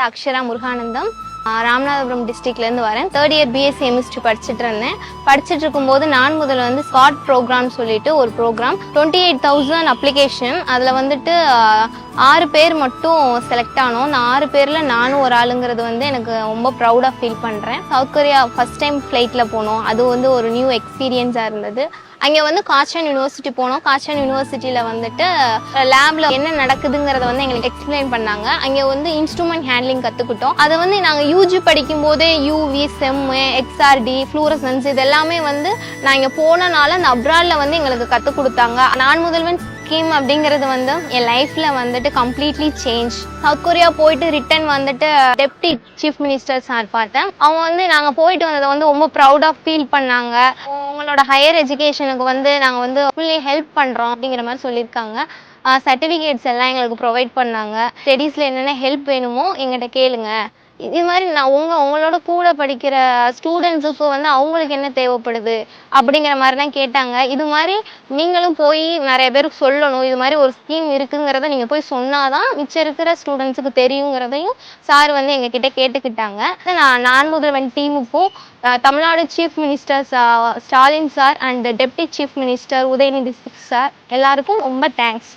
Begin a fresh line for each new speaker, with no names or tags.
அக்ஷரா முருகானந்தம் ராமநாதபுரம் டிஸ்ட்ரிக்ட்லேருந்து வரேன். Third year BSc chemistry படிச்சுட்டு இருந்தேன். படிச்சுட்டு இருக்கும்போது நான் முதல்ல வந்து ஸ்காட் ப்ரோக்ராம் சொல்லிட்டு ஒரு program twenty eight thousand application அதில் வந்துட்டு ஆறு பேர் மட்டும் செலக்ட் ஆனோம். அந்த ஆறு பேரில் நானும் ஒரு ஆளுங்கிறது வந்து எனக்கு ரொம்ப ப்ரௌடாக ஃபீல் பண்ணுறேன் சவுத் கொரியா ஃபஸ்ட் டைம் ஃப்ளைட்டில் போனோம். அது வந்து ஒரு நியூ எக்ஸ்பீரியன்ஸாக இருந்தது. அங்கே வந்து காச்சான் யூனிவர்சிட்டி போனோம். காச்சான் யூனிவர்சிட்டியில் வந்துட்டு லேப்ல என்ன நடக்குதுங்கிறத வந்து எங்களுக்கு எக்ஸ்பிளைன் பண்ணாங்க. அங்கே வந்து இன்ஸ்ட்ருமெண்ட் ஹேண்ட்லிங் கற்றுக்கிட்டோம் அதை வந்து நாங்கள் யூஜி படிக்கும் போதே யூவி செம்மு எக்ஸ்ஆர்டி ஃப்ளூரசன்ஸ் இது எல்லாமே வந்து நான் இங்கே போனனால அந்த அப்ராடில் வந்து எங்களுக்கு கற்றுக் கொடுத்தாங்க. நான் முதல்வன் ஸ்கீம் அப்படிங்கிறது வந்து என் லைஃப்ல வந்துட்டு கம்ப்ளீட்லி சேஞ்ச் சவுத் கொரியா போயிட்டு ரிட்டர்ன் வந்துட்டு டெப்டி சீஃப் மினிஸ்டர் சார் பார்த்தேன். அவங்க வந்து நாங்கள் போயிட்டு வந்ததை வந்து ரொம்ப ப்ரௌடாக ஃபீல் பண்ணாங்க. உங்களோட ஹையர் எஜுகேஷனுக்கு வந்து நாங்கள் வந்து ஃபுல்லி ஹெல்ப் பண்ணுறோம் அப்படிங்கிற மாதிரி சொல்லியிருக்காங்க. சர்டிஃபிகேட்ஸ் எல்லாம் எங்களுக்கு ப்ரொவைட் பண்ணாங்க. ஸ்டடீஸில் என்னென்ன ஹெல்ப் வேணுமோ எங்கிட்ட கேளுங்க. இது மாதிரி நான் உங்க உங்களோட கூட படிக்கிற ஸ்டூடெண்ட்ஸுக்கு வந்து அவங்களுக்கு என்ன தேவைப்படுது அப்படிங்கிற மாதிரி தான் கேட்டாங்க. இது மாதிரி நீங்களும் போய் நிறைய பேருக்கு சொல்லணும். இது மாதிரி ஒரு ஸ்கீம் இருக்குங்கிறத நீங்கள் போய் சொன்னாதான் மிச்சம் இருக்கிற ஸ்டூடெண்ட்ஸுக்கு தெரியுங்கிறதையும் சார் வந்து எங்ககிட்ட கேட்டுக்கிட்டாங்க. நான் நான் முதல்வன் டீமுக்கும் Tamil Nadu chief minister Stalin sir and deputy chief minister Udhayanidhi sir எல்லாருக்கும் ரொம்ப தேங்க்ஸ்